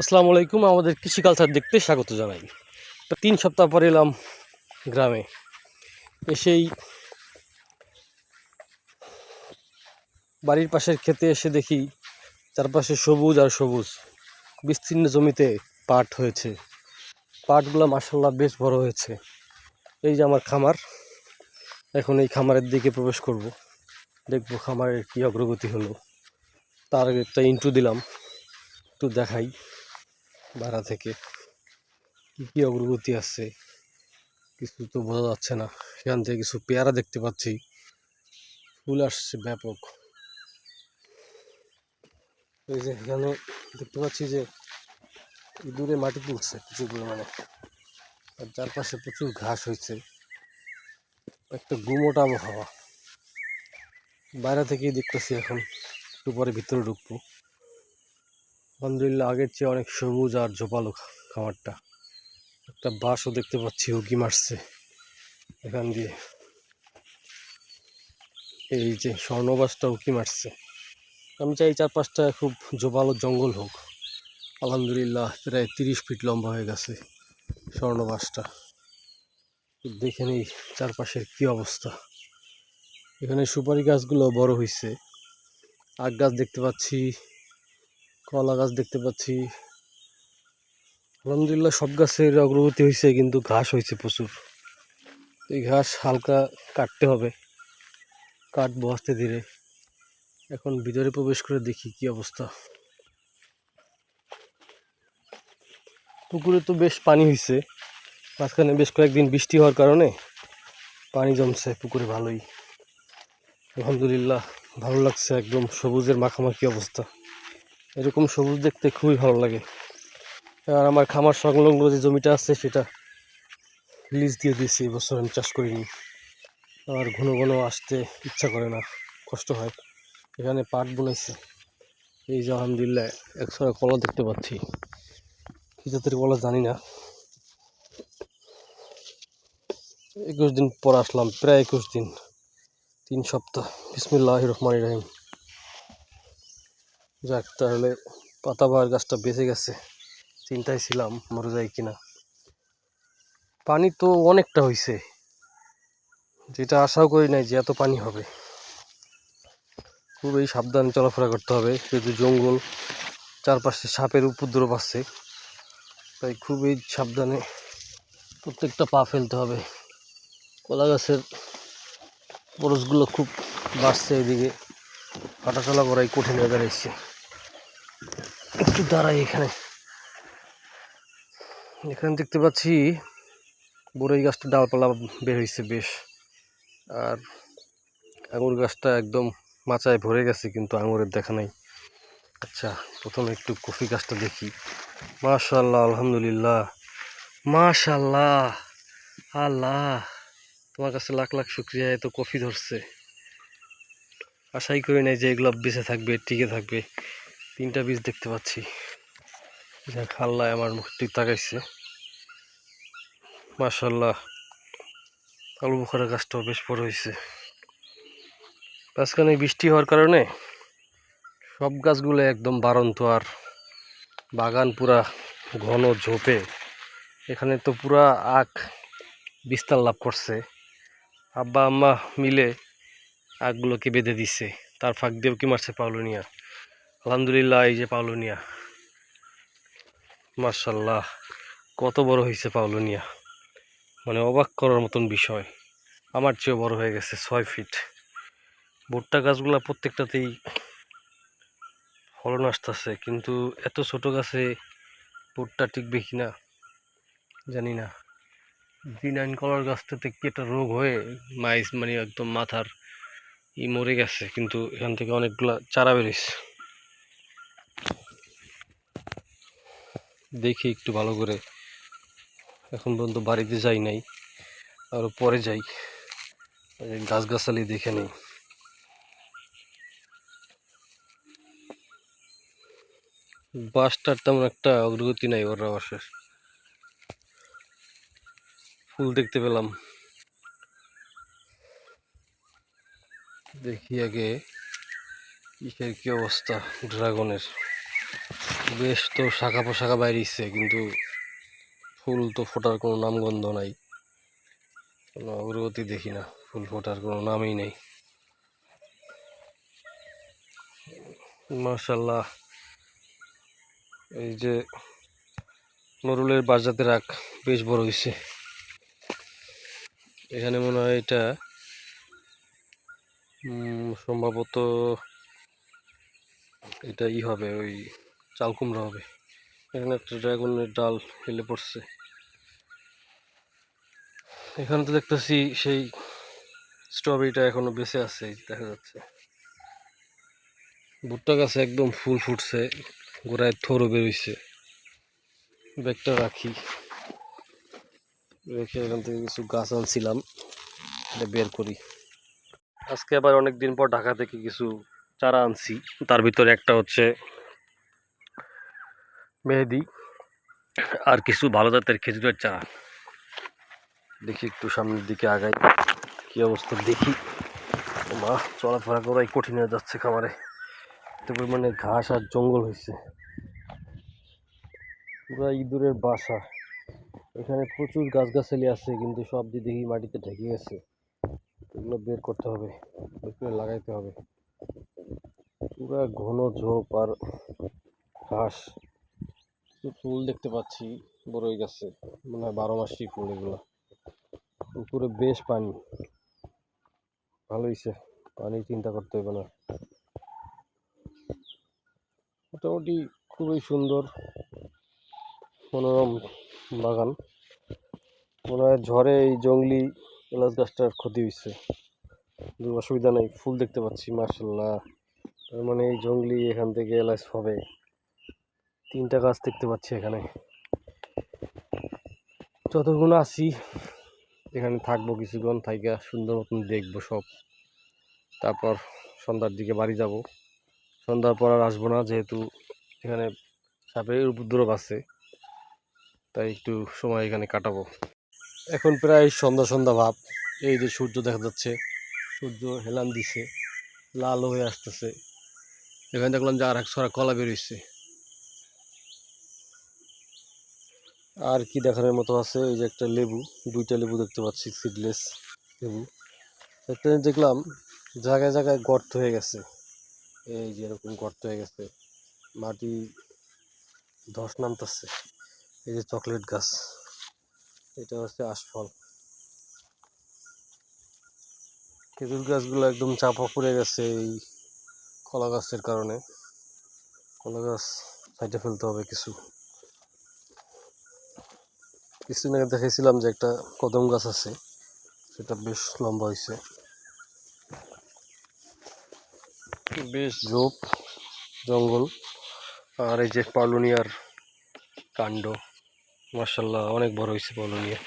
আসসালামু আলাইকুম, আমাদের কৃষি কালচার দেখতে স্বাগত জানাই। তিন সপ্তাহ পর এলাম গ্রামে। এসেই বাড়ির পাশের খেতে এসে দেখি চারপাশে সবুজ আর সবুজ, বিস্তীর্ণ জমিতে পাট হয়েছে। পাটগুলো মাসাল্লাহ বেশ বড় হয়েছে। এই যে আমার খামার, এখন এই খামারের দিকে প্রবেশ করব। দেখব খামারের কী অগ্রগতি হলো। তার আগে একটা ইন্টু দিলাম, একটু দেখাই। বাড়া থেকে। কী কী অগ্রগতি আছে, কিছু তো বোঝা যাচ্ছে না। সেখান থেকে কিছু পেয়ারা দেখতে পাচ্ছি। ফুল আসছে ব্যাপক। এই যে এখানে দেখতে পাচ্ছি যে দূরে মাটি তুলছে প্রচুর পরিমাণে। আর চারপাশে প্রচুর ঘাস হয়েছে। একটা গুমোটা আবহাওয়া। বাইরে থেকেই দেখতেছি এখন। একটু পরে ভিতরে ঢুকবো। আলহামদুলিল্লাহ, আগের চেয়ে অনেক সবুজ আর ঝোপালো খামারটা। একটা বাঁশও দেখতে পাচ্ছি উকি মারছে। এখান দিয়ে। এই যে স্বর্ণবাসটা উকি মারছে। আমি চাই চার পাঁচটা খুব জোপালো জঙ্গল হোক। আলহামদুলিল্লাহ, প্রায় তিরিশ ফিট লম্বা হয়ে গেছে স্বর্ণবাসটা। দেখে নেই চারপাশের কি অবস্থা। এখানে সুপারি গাছগুলো বড় হয়েছে আগ গাছ দেখতে পাচ্ছি। কলা গাছ দেখতে পাচ্ছি। আলহামদুলিল্লাহ সব গাছের অগ্রগতি হয়েছে, কিন্তু ঘাস হয়েছে প্রচুর। এই ঘাস হালকা কাটতে হবে, কাটবো আস্তে ধীরে। এখন ভিতরে প্রবেশ করে দেখি কি অবস্থা। পুকুরে তো বেশ পানি হয়েছে, মাঝখানে বেশ কয়েকদিন বৃষ্টি হওয়ার কারণে পানি জমছে, পুকুরে ভালোই। আলহামদুলিল্লাহ, ভালো লাগছে, একদম সবুজের মাখামাখি অবস্থা। এরকম সবুজ দেখতে খুবই ভালো লাগে। আর আমার খামার সংলগ্ন যে জমিটা আছে, সেটা লিজ দিয়ে দিয়েছি এবছর আমি চাষ করিনি। আর ঘন ঘন আসতে ইচ্ছা করে না, কষ্ট হয়। এখানে পাট বুনেছে এই যে আলহামদুলিল্লাহ একশোটা কলা দেখতে পাচ্ছি। কি জাতের কলা জানি না। একুশ দিন পর আসলাম, প্রায় একুশ দিন। তিন সপ্তাহ। বিসমিল্লাহ রহমান রাহিম। যাক, তাহলে পাতাবাহার গাছটা বেঁচে গেছে। চিন্তায় ছিলাম মরে যায় কিনা। পানি তো অনেকটা হয়েছে যেটা আশাও করি নাই যে এত পানি হবে। খুবই সাবধানে চলাফেরা করতে হবে। যেহেতু জঙ্গল, চারপাশে সাপের উপদ্রব আছে, তাই খুবই সাবধানে প্রত্যেকটা পা ফেলতে হবে। কলা গাছের বরসগুলো খুব বাড়ছে এদিকে। হাঁটাচলা করাই কঠিন হয়ে দাঁড়াইছে। একটু দাঁড়াই এখানে। এখানে দেখতে পাচ্ছি বড়ই গাছটা ডালপালা বের হয়েছে বেশ, আর আঙুর গাছটা একদম মাচায় ভরে গেছে কিন্তু আঙুরের দেখা নাই। আচ্ছা প্রথমে একটু কফি গাছটা দেখি। মাশাল্লাহ আলহামদুলিল্লাহ। মাশাল্লাহ আল্লাহ, তোমার কাছে লাখ লাখ শুক্রিয়া, এত কফি ধরছে। আশাই করি নাই যে এগুলো বেঁচে থাকবে, টিকে থাকবে। তিনটা বীজ দেখতে পাচ্ছি। যাক আল্লাহ আমার মুখটি তাকাইছে। মাশাল্লাহ আলু বুখারা গাছটাও বেশ বড় হয়েছে মাঝখানে বৃষ্টি হওয়ার কারণে সব গাছগুলো একদম বারন্ত আর বাগান পুরা ঘন ঝোপে। এখানে তো পুরা আখ বিস্তার লাভ করছে। আব্বা, আম্মা মিলে আখগুলোকে বেঁধে দিছে। তার ফাঁক দিয়েও কি মারছে পাউলুনিয়া আলহামদুলিল্লাহ, এই যে পাউলুনিয়া মার্শাল্লাহ কত বড় হয়েছে পাউলুনিয়া মানে অবাক করার মতন বিষয়। আমার চেয়েও বড় হয়ে গেছে ছয় ফিট। ভুট্টা গাছগুলো প্রত্যেকটাতেই ফলন আসতেছে, কিন্তু এত ছোট গাছে ভুট্টা টিকবে কি না জানি না। জি নাইন কলার গাছটাতে কি একটা রোগ হয়ে মাইস মানে একদম মাথার ই মরে গেছে, কিন্তু এখান থেকে অনেকগুলা চারা বেরিয়েছে দেখি একটু ভালো করে। এখন পর্যন্ত বাড়িতে যাই নাই আরও পরে যাই। গাছগাছালি দেখে নেই। বাসটার তেমন একটা অগ্রগতি নাই ওর বাসের ফুল দেখতে পেলাম। দেখি আগে কিসের কি অবস্থা, ড্রাগনের। বেশ তো শাখা পোশাখা বাইরেছে, কিন্তু ফুল তো ফোটার কোনো নামগন্ধ নাই। কোনো অগ্রগতি দেখি না, ফুল ফোটার কোনো নামই নেই। মার্শাল্লাহ এই যে নরুলের বাজাতে রাখ বেশ বড় হয়েছে এখানে মনে হয় এটা সম্ভবত এটা ই হবে ওই চাল কুমড়া হবে। এখানে একটা ড্রাগনের ডাল হেলে পড়ছে। এখানে তো দেখতেছি সেই স্ট্রবেরিটা এখনও বেঁচে আছে দেখা যাচ্ছে। ভুট্টা গাছে একদম ফুল ফুটছে, গোড়ায় থরও বেরোইছে। ব্যাগটা রাখি। রেখে এখান থেকে কিছু গাছ আনছিলাম, এটা বের করি। আজকে আবার অনেক দিন পর ঢাকা থেকে কিছু চারা আনছি। তার ভিতরে একটা হচ্ছে মেহেদি আর কিছু ভালো জাতের খেজুরের চারা। দেখি একটু সামনের দিকে আগাই, কি অবস্থা দেখি। মা, চলাফেরা করাই কঠিন হয়ে যাচ্ছে খামারে। এত পরিমাণে ঘাস আর জঙ্গল হয়েছে। পুরা ইঁদুরের বাসা। এখানে প্রচুর গাছগাছালি আছে, কিন্তু সব দিয়ে দেখি মাটিতে ঢেকে গেছে, এগুলো বের করতে হবে, বের করে লাগাইতে হবে। পুরা ঘন ঝোপ আর ঘাস। ফুল দেখতে পাচ্ছি, বড়ই গাছে। মনে হয় বারো মাসি ফুল এগুলো। পুকুরে বেশ পানি। ভালো হয়েছে পানি চিন্তা করতে হবে না। মোটামুটি খুবই সুন্দর, মনোরম বাগান। মনে হয় ঝড়ে এই জঙ্গলি এলাচ গাছটার ক্ষতি হয়েছে অসুবিধা নেই, ফুল দেখতে পাচ্ছি মার্শাল্লাহ তার মানে এই জঙ্গলি এখান থেকে এলাচ হবে। তিনটা গাছ দেখতে পাচ্ছি এখানে। যতক্ষণ আসি এখানে থাকব কিছুক্ষণ, থাইকা সুন্দর মতন দেখব সব। তারপর সন্ধ্যার দিকে বাড়ি যাব। সন্ধ্যার পর আর আসব না, যেহেতু এখানে সাপের উপদ্রব আছে, তাই একটু সময় এখানে কাটাবো। এখন প্রায় সন্ধ্যা সন্ধ্যা ভাব। এই যে সূর্য দেখা যাচ্ছে, সূর্য হেলান দিছে, লাল হয়ে আসতেছে। এখানে দেখলাম যে আর এক ছড়া কলা বেরোইছে আর কি দেখানোর মতো আছে? এই যে একটা লেবু, দুইটা লেবু দেখতে পাচ্ছি সিডলেস লেবু। একটা দেখলাম, জায়গায় জায়গায় গর্ত হয়ে গেছে। এই যে এরকম গর্ত হয়ে গেছে। মাটি ধস নামতেছে। এই যে চকলেট গাছ। এটা হচ্ছে আশফল। খেজুর গাছগুলো একদম চাপা পড়ে গেছে এই কলা গাছের কারণে। কলা গাছ সাইডে ফেলতে হবে কিছু। কিছুদিন আগে দেখেছিলাম যে একটা কদম গাছ আছে, সেটা বেশ লম্বা হয়েছে বেশ ঝোপ, জঙ্গল, আর এই যে পালুনিয়ার কাণ্ড মার্শাল্লাহ অনেক বড় হয়েছে পালুনিয়া।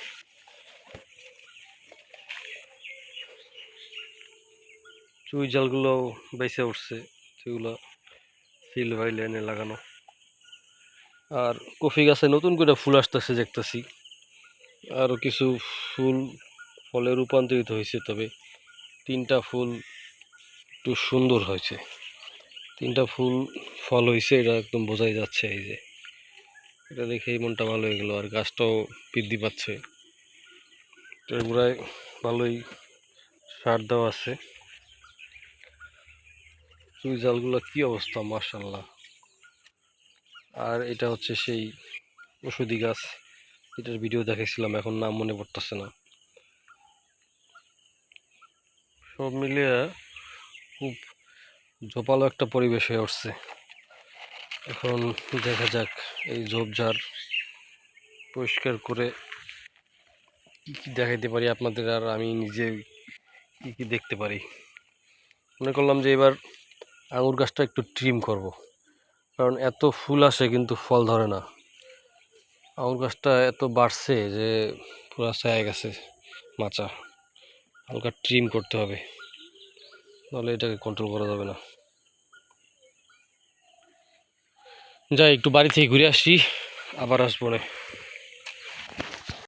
চুই জালগুলো বেঁচে উঠছে সেগুলো সিলভার লাইনে লাগানো। আর কফি গাছে নতুন করে ফুল আসতেছে দেখতেছি। আরও কিছু ফুল ফলে রূপান্তরিত হয়েছে, তবে তিনটা ফুল একটু সুন্দর হয়েছে। তিনটা ফুল ফল হয়েছে, এটা একদম বোঝাই যাচ্ছে এই যে। এটা দেখেই মনটা ভালো হয়ে গেল, আর গাছটাও বৃদ্ধি পাচ্ছে। এটার গোড়ায় ভালোই সার দেওয়া আছে। চুই জালগুলো কি অবস্থা মার্শাল্লাহ আর এটা হচ্ছে সেই ওষুধি গাছ। এটার ভিডিও দেখেছিলাম এখন নাম মনে পড়তেছে না। সব মিলিয়ে খুব জোপালো একটা পরিবেশ হয়ে উঠছে। এখন দেখা যাক এই ঝোপঝাড় পরিষ্কার করে কী কী দেখাইতে পারি আপনাদের, আর আমি নিজে কী কী দেখতে পারি। মনে করলাম যে এবার আঙুর গাছটা একটু ট্রিম করব। কারণ এত ফুল আসে কিন্তু ফল ধরে না। আঙুর গাছটা এত বাড়ছে যে পুরো ছায়া গেছে মাচা। হালকা ট্রিম করতে হবে। নাহলে এটাকে কন্ট্রোল করা যাবে না। যাই, একটু বাড়ি থেকে ঘুরে আসি, আবার আসব না।